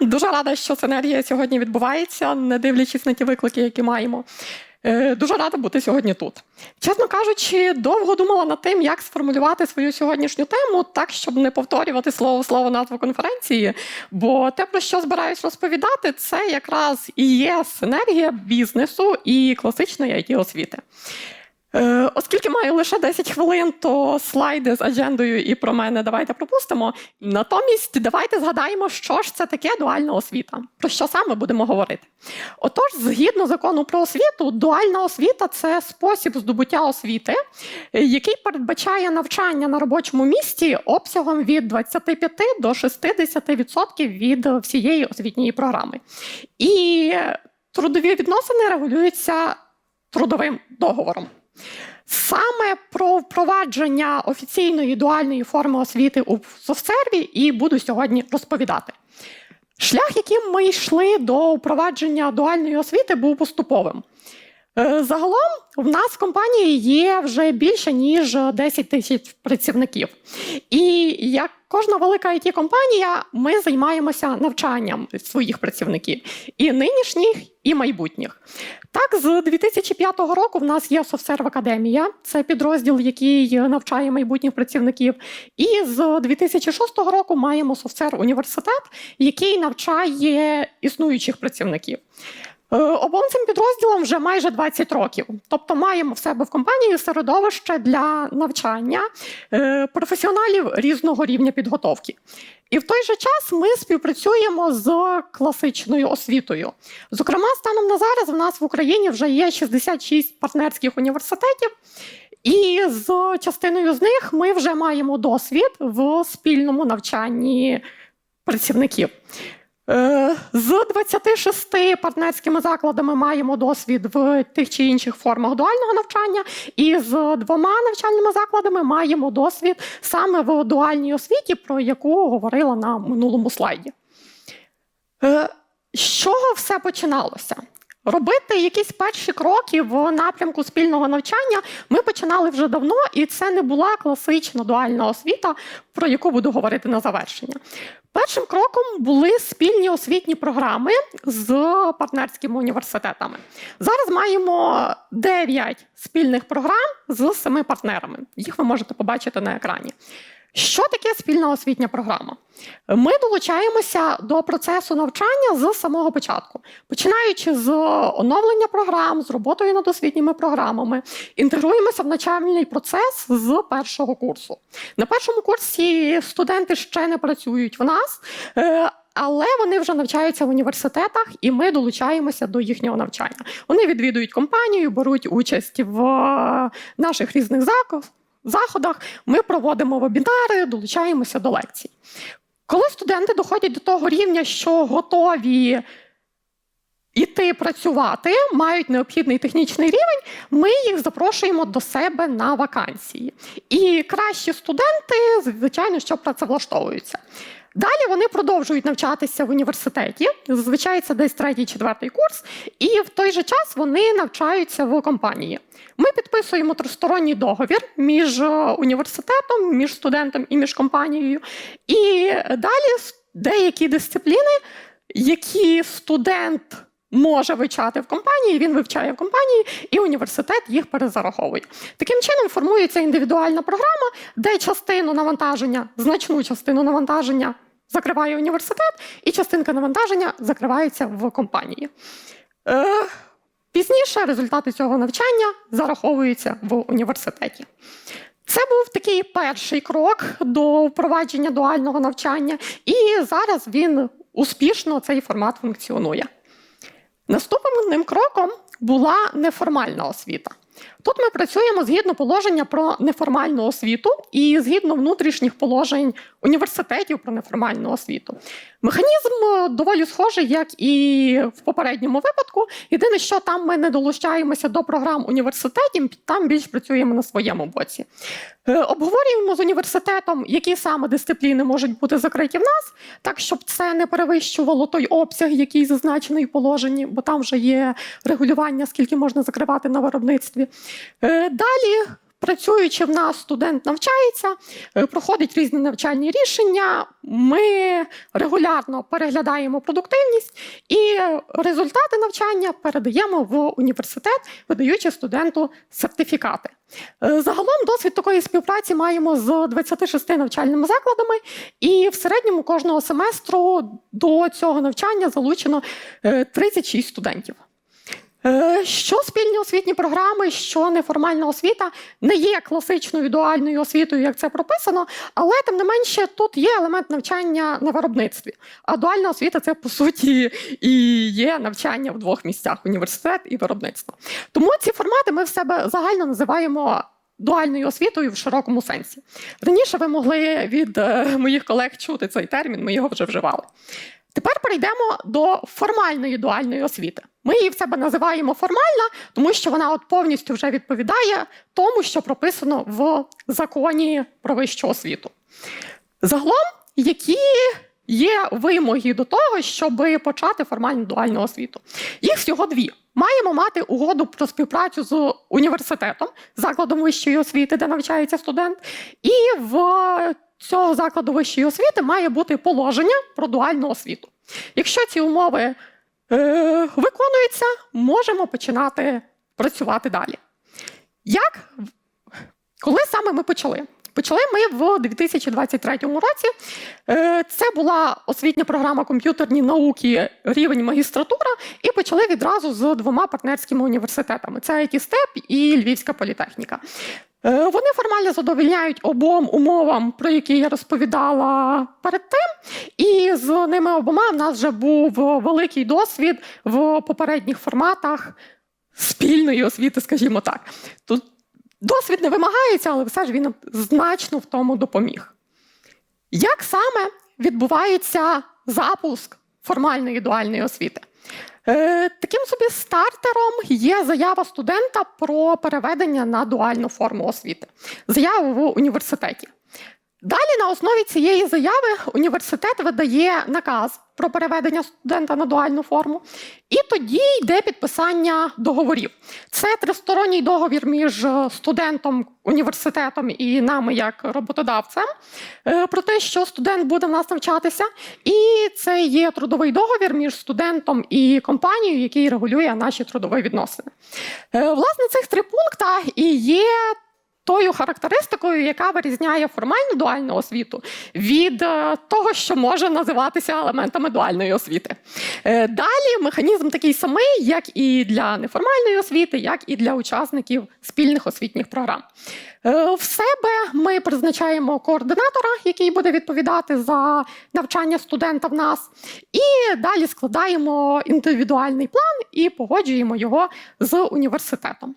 Дуже рада, що синергія сьогодні відбувається, не дивлячись на ті виклики, які маємо. Е, Дуже рада бути сьогодні тут. Чесно кажучи, довго думала над тим, як сформулювати свою сьогоднішню тему, так щоб не повторювати слово слово назву конференції. Бо те, про що збираюсь розповідати, це якраз і є синергія бізнесу і класичної it освіти. Е, Оскільки маю лише 10 хвилин, то слайди з аджендою і про мене давайте пропустимо. Натомість давайте згадаємо, що ж це таке дуальна освіта. Про що саме будемо говорити? Отож, згідно закону про освіту, дуальна освіта це спосіб здобуття освіти, який передбачає навчання на робочому місці обсягом від 25 до 60% від всієї освітньої програми. І трудові відносини регулюються трудовим договором. Саме про впровадження офіційної дуальної форми освіти у софтсерві і буду сьогодні розповідати. Шлях, яким ми йшли до впровадження дуальної освіти, був поступовим. Е, Загалом в нас в компанії є вже більше ніж 10 тисяч працівників. І як кожна велика it компанія ми займаємося навчанням своїх працівників і нинішніх, і майбутніх. Так, з 2005 року в нас є Софтсерв Академія, це підрозділ, який навчає майбутніх працівників. І з 2006 року маємо Софтсерв університет, який навчає існуючих працівників. Е, Обом цим підрозділам вже майже 20 років. Тобто маємо в себе в компанії середовище для навчання е, професіоналів різного рівня підготовки. І в той же час ми співпрацюємо з класичною освітою. Зокрема, станом на зараз в нас в Україні вже є 66 партнерських університетів. І з частиною з них ми вже маємо досвід в спільному навчанні працівників. Е, З 26 партнерськими закладами маємо досвід в тих чи інших формах дуального навчання, і з двома навчальними закладами маємо досвід саме в дуальній освіті, про яку говорила на минулому слайді. Е, З чого все починалося? Робити якісь перші кроки в напрямку спільного навчання ми починали вже давно, і це не була класична дуальна освіта, про яку буду говорити на завершення. Першим кроком були спільні освітні програми з партнерськими університетами. Зараз маємо 9 спільних програм з семи партнерами. Їх ви можете побачити на екрані. Що таке спільна освітня програма? Ми долучаємося до процесу навчання з самого початку, починаючи з оновлення програм, з роботою над освітніми програмами, інтегруємося в навчальний процес з першого курсу. На першому курсі студенти ще не працюють в нас. е, Але вони вже навчаються в університетах, і ми долучаємося до їхнього навчання. Вони відвідують компанію, беруть участь в е, наших різних закладах заходах ми проводимо вебінари, долучаємося до лекцій. Коли студенти доходять до того рівня, що готові іти працювати, мають необхідний технічний рівень, ми їх запрошуємо до себе на вакансії. І кращі студенти, звичайно, що працевлаштовуються. Далі вони продовжують навчатися в університеті. Зазвичай це десь третій, четвертий курс, і в той же час вони навчаються в компанії. Ми підписуємо тристоронній договір між е, університетом, між студентом і між компанією. І далі деякі дисципліни, які студент може вивчати в компанії, він вивчає в компанії, і університет їх перезараховує. Таким чином формується індивідуальна програма, де частину навантаження, значну частину навантаження закриває університет, і частинка навантаження закривається в компанії. Е, Пізніше результати цього навчання зараховуються в університеті. Це був такий перший крок до впровадження дуального навчання, і зараз він успішно цей формат функціонує. Наступним кроком була неформальна освіта. Тут ми працюємо згідно положення про неформальну освіту і згідно внутрішніх положень університетів про неформальну освіту. Механізм е, доволі схожий, як і в попередньому випадку. Єдине, що там ми не долучаємося до програм університетів, там більш працюємо на своєму боці. Е, Обговорюємо з університетом, які саме дисципліни можуть бути закриті в нас, так щоб це не перевищувало той обсяг, який зазначений в положенні, бо там вже є регулювання, скільки можна закривати на виробництві. Е, Далі працюючи в нас, студент навчається, е, проходить різні навчальні рішення. Ми регулярно переглядаємо продуктивність і результати навчання передаємо в університет, видаючи студенту сертифікати. Е, Загалом досвід такої співпраці маємо з 26 навчальними закладами, і в середньому кожного семестру до цього навчання залучено е, 36 студентів. Е, Що спільні освітні програми, що неформальна освіта не є класичною дуальною освітою, як це прописано, але тим не менше тут є елемент навчання на виробництві. А дуальна освіта це по суті і є навчання в двох місцях університет і виробництво. Тому ці формати ми в себе загально називаємо. Дуальною освітою в широкому сенсі. Раніше ви могли від е, моїх колег чути цей термін, ми його вже вживали. Тепер перейдемо до формальної дуальної освіти. Ми її в себе називаємо формальна, тому що вона от повністю вже відповідає тому, що прописано в законі про вищу освіту. Загалом, які є вимоги до того, щоб почати формальну дуальну освіту? Їх всього дві. Маємо мати угоду про співпрацю з університетом, закладом вищої освіти, де навчається студент, і в цього закладу вищої освіти має бути положення про дуальну освіту. Якщо ці умови е, виконуються, можемо починати працювати далі. Як коли саме ми почали? Почали ми в 2023 році. Е, Це була освітня програма комп'ютерні науки, рівень магістратура, і почали відразу з двома партнерськими університетами: це IT STEP і Львівська політехніка. Е, Вони формально задовільняють обом умовам, про які я розповідала перед тим. І з ними обома в нас вже був великий досвід в попередніх форматах спільної освіти, скажімо так. Тут досвід не вимагається, але все ж він значно в тому допоміг. Як саме відбувається запуск формальної дуальної освіти? Е, Таким собі стартером є заява студента про переведення на дуальну форму освіти, заяву в університеті. Далі на основі цієї заяви університет видає наказ про переведення студента на дуальну форму, і тоді йде підписання договорів. Це тристоронній договір між студентом, університетом і нами, як роботодавцем, е, про те, що студент буде в нас навчатися. І це є трудовий договір між студентом і компанією, який регулює наші трудові відносини. Е, Власне, цих три пункти і є тою характеристикою, яка вирізняє формальну дуальну освіту від е, того, що може називатися елементами дуальної освіти. Е, Далі механізм такий самий, як і для неформальної освіти, як і для учасників спільних освітніх програм. Е, В себе ми призначаємо координатора, який буде відповідати за навчання студента в нас, і далі складаємо індивідуальний план і погоджуємо його з університетом.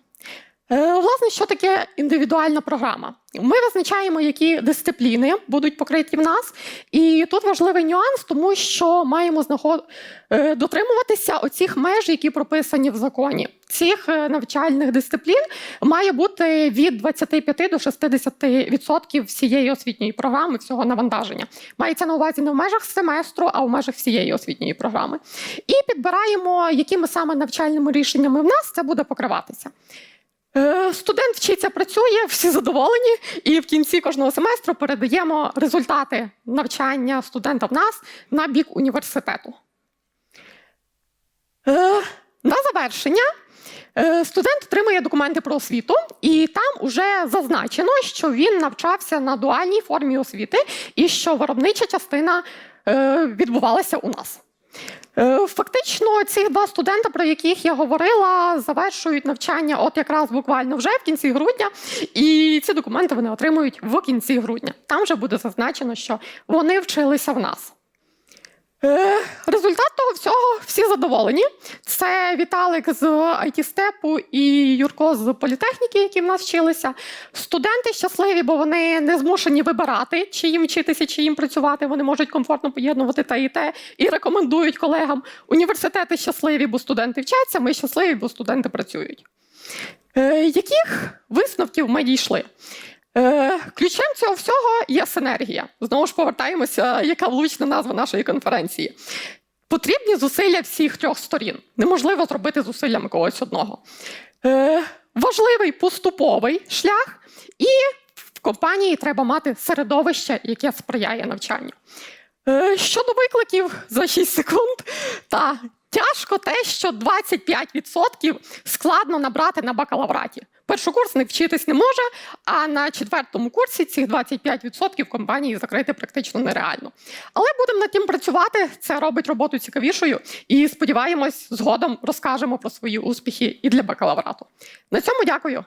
Е, Власне, що таке індивідуальна програма? Ми визначаємо, які дисципліни будуть покриті в нас, і тут важливий нюанс, тому що маємо знаход... е, дотримуватися оцих меж, які прописані в законі. Цих е, навчальних дисциплін має бути від 25 до 60% всієї освітньої програми, всього навантаження. Мається на увазі не в межах семестру, а в межах всієї освітньої програми. І підбираємо, якими саме навчальними рішеннями в нас це буде покриватися. Е, Студент вчиться, працює, всі задоволені, і в кінці кожного семестру передаємо результати навчання студента в нас на бік університету. Е, На завершення е, студент отримує документи про освіту, і там вже зазначено, що він навчався на дуальній формі освіти і що виробнича частина відбувалася у нас. Е, Фактично, ці два студента, про яких я говорила, завершують навчання от якраз буквально вже в кінці грудня, і ці документи вони отримують в кінці грудня. Там вже буде зазначено, що вони вчилися в нас. Е, Результат того всього всі задоволені. Це Віталик з it степу і Юрко з політехніки, які в нас вчилися. Студенти щасливі, бо вони не змушені вибирати, чи їм вчитися, чи їм працювати. Вони можуть комфортно поєднувати те і те і рекомендують колегам. Університети щасливі, бо студенти вчаться. Ми щасливі, бо студенти працюють. Е, Яких висновків ми дійшли? Е, Ключем цього всього є синергія. Знову ж повертаємося, яка влучна назва нашої конференції. Потрібні зусилля всіх трьох сторін. Неможливо зробити зусиллями когось одного. Е, важливий поступовий шлях, і в компанії треба мати середовище, яке сприяє навчанню. Е, Щодо викликів за 6 секунд, та тяжко те, що 25% складно набрати на бакалавраті. Першокурсник вчитись не може, а на четвертому курсі цих 25% компанії закрити практично нереально. Але будемо над тим працювати. Це робить роботу цікавішою. І сподіваємось, згодом розкажемо про свої успіхи і для бакалаврату. На цьому дякую.